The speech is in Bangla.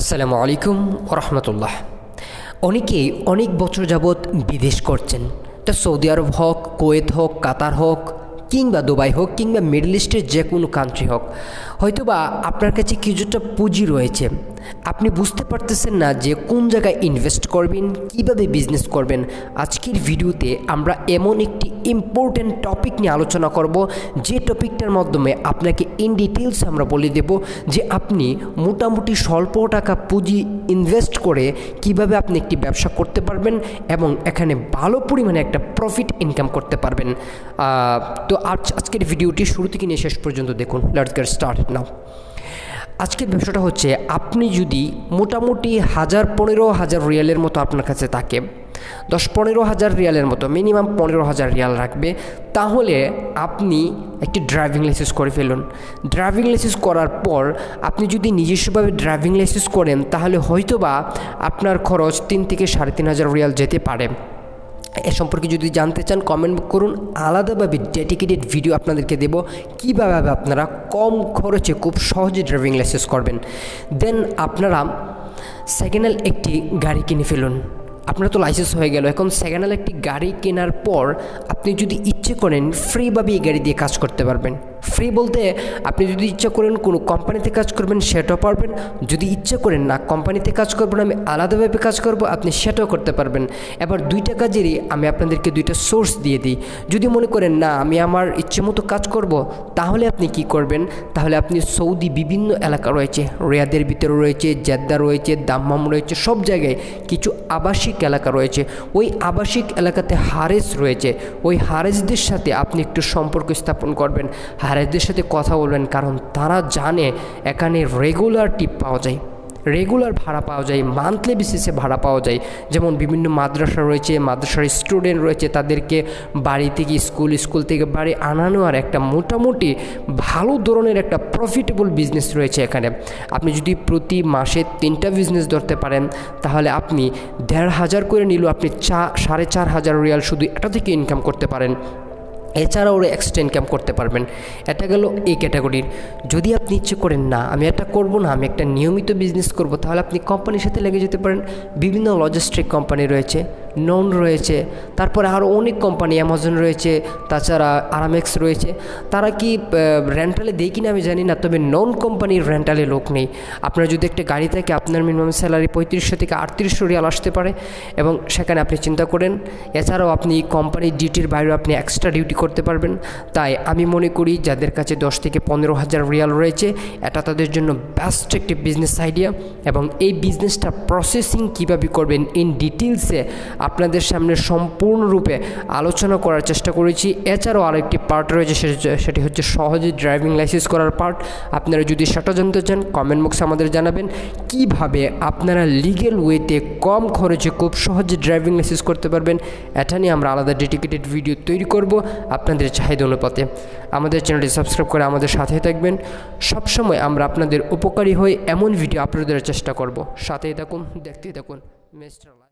আসসালামু আলাইকুম রহমতুল্লাহ অনেকেই অনেক বছর যাবৎ বিদেশ করছেন। তা সৌদি আরব হোক, কোয়েত হোক, কাতার হোক, কিংবা দুবাই হোক, কিংবা মিডল ইস্টের যে কোনো কান্ট্রি হোক, হয়তোবা আপনার কাছে কিছুটা পুঁজি রয়েছে। আপনি বুঝতে পারতেছেন না যে কোন জায়গায় ইনভেস্ট করবেন, কীভাবে বিজনেস করবেন, আজকের ভিডিওতে আমরা এমন একটি ইম্পর্ট্যান্ট টপিক নিয়ে আলোচনা করব, যে টপিকটার মাধ্যমে আপনাকে ইন ডিটেলস আমরা বলে দেব যে আপনি মোটামুটি স্বল্প টাকা পুঁজি ইনভেস্ট করে কীভাবে আপনি একটি ব্যবসা করতে পারবেন এবং এখানে ভালো পরিমাণে একটা প্রফিট ইনকাম করতে পারবেন। তো আজ আজকের ভিডিওটি শুরু থেকে নিয়ে শেষ পর্যন্ত দেখুন। লেটস গেট স্টার্ট নাও আজকের ব্যবসাটা হচ্ছে আপনি যদি মোটামুটি হাজার পনেরো হাজার রিয়ালের মতো আপনার কাছে থাকে, দশ পনেরো হাজার রিয়ালের মতো মিনিমাম পনেরো হাজার রিয়াল রাখবে, তাহলে আপনি একটি ড্রাইভিং লাইসেন্স করে ফেলুন। ড্রাইভিং লাইসেন্স করার পর আপনি যদি নিজস্বভাবে ড্রাইভিং লাইসেন্স করেন, তাহলে হয়তোবা আপনার খরচ তিন থেকে সাড়ে তিন হাজার রিয়াল যেতে পারে। এ সম্পর্কে যদি জানতে চান কমেন্ট করুন। আলাদাভাবে ডেডিকেটেড ভিডিও আপনাদেরকে দেব। কীভাবে আপনারা কম খরচে খুব সহজে ড্রাইভিং লাইসেন্স করবেন? দেন আপনারা সেকেন্ড হ্যান্ড একটি গাড়ি কিনে ফেলুন। আপনার তো লাইসেন্স হয়ে গেল। এখন সেকেন্ড হ্যান্ড একটি গাড়ি কেনার পর আপনি যদি ইচ্ছে করেন ফ্রিভাবে এই গাড়ি দিয়ে কাজ করতে পারবেন। ফ্রি বলতে আপনি যদি ইচ্ছা করেন কোনো কোম্পানিতে কাজ করবেন, সেটাও পারবেন। যদি ইচ্ছা করেন না কোম্পানিতে কাজ করবেন, আমি আলাদাভাবে কাজ করব, আপনি সেটাও করতে পারবেন। এবার দুইটা কাজেরই আমি আপনাদেরকে দুইটা সোর্স দিয়ে দিই। যদি মনে করেন, না, আমি আমার ইচ্ছে মতো কাজ করব তাহলে আপনি কি করবেন? তাহলে আপনি সৌদি বিভিন্ন এলাকা রয়েছে, রিয়াদের ভিতরে রয়েছে জেদ্দা রয়েছে, দাম্মাম রয়েছে, সব জায়গায় কিছু আবাসিক এলাকা রয়েছে। ওই আবাসিক এলাকাতে হারেস রয়েছে। ওই হারেসদের সাথে আপনি একটু সম্পর্ক স্থাপন করবেন। হারেসদের সাথে কথা বলবেন, কারণ তারা জানে এখানে রেগুলার টিপ পাওয়া যায়। রেগুলার ভাড়া পাওয়া যায় মান্থলি বেসিসে ভাড়া পাওয়া যায়। যেমন বিভিন্ন মাদ্রাসা রয়েছে, মাদ্রাসার স্টুডেন্ট রয়েছে, তাদেরকে বাড়ি থেকে স্কুল স্কুল থেকে বাড়ি আনানো আর একটা মোটামুটি ভালো ধরনের একটা প্রফিটেবল বিজনেস রয়েছে এখানে। আপনি যদি প্রতি মাসে তিনটা বিজনেস ধরতে পারেন, তাহলে আপনি দেড় হাজার করে নিলেও আপনি চা, সাড়ে চার হাজার রিয়াল শুধু এটা থেকে ইনকাম করতে পারেন। এছাড়াও ওরা এক্সট্রা ইনকাম করতে পারবেন। এটা গেল এই ক্যাটাগরির যদি আপনি ইচ্ছে করেন, না, আমি এটা করব না, আমি একটা নিয়মিত বিজনেস করব, তাহলে আপনি কোম্পানির সাথে লেগে যেতে পারেন। বিভিন্ন লজিস্টিক কোম্পানি রয়েছে। নন রয়েছে। তারপরে আরও অনেক কোম্পানি অ্যামাজন রয়েছে, তাছাড়া আরামেক্স রয়েছে। তারা কি রেন্টালে দেয় কিনা আমি জানি না, তবে নন কোম্পানির রেন্টালে লোক নেই। আপনার যদি একটা গাড়ি থাকে, আপনার মিনিমাম স্যালারি পঁয়ত্রিশশো থেকে আটত্রিশশো রিয়াল আসতে পারে এবং সেখানে আপনি চিন্তা করেন, এছাড়াও আপনি কোম্পানির ডিউটির বাইরে আপনি এক্সট্রা ডিউটি করতে পারবেন। তাই আমি মনে করি, যাদের কাছে দশ থেকে পনেরো হাজার রিয়াল রয়েছে, এটা তাদের জন্য বেস্ট একটি বিজনেস আইডিয়া এবং এই বিজনেসটা প্রসেসিং কীভাবে করবেন ইন ডিটেলসে আপনাদের সামনে সম্পূর্ণরূপে আলোচনা করার চেষ্টা করেছি। এছাড়াও আরেকটি পার্ট রয়েছে, সেটা- হচ্ছে সহজে ড্রাইভিং লাইসেন্স করার পার্ট আপনারা যদি সেটা জানতে চান কমেন্ট বক্সে আমাদের জানাবেন। কীভাবে আপনারা লিগেল ওয়েতে কম খরচে খুব সহজে ড্রাইভিং লাইসেন্স করতে পারবেন, এটা নিয়ে আমরা আলাদা ডেডিকেটেড ভিডিও তৈরি করব আপনাদের চাহিদা অনুপাতে। আমাদের চ্যানেলটি সাবস্ক্রাইব করে আমাদের সাথে থাকবেন। সবসময় আমরা আপনাদের উপকারী হয়ে এমন ভিডিও আপলোড দেওয়ার চেষ্টা করব। সাথেই থাকুন, দেখতেই থাকুন। মিস্টার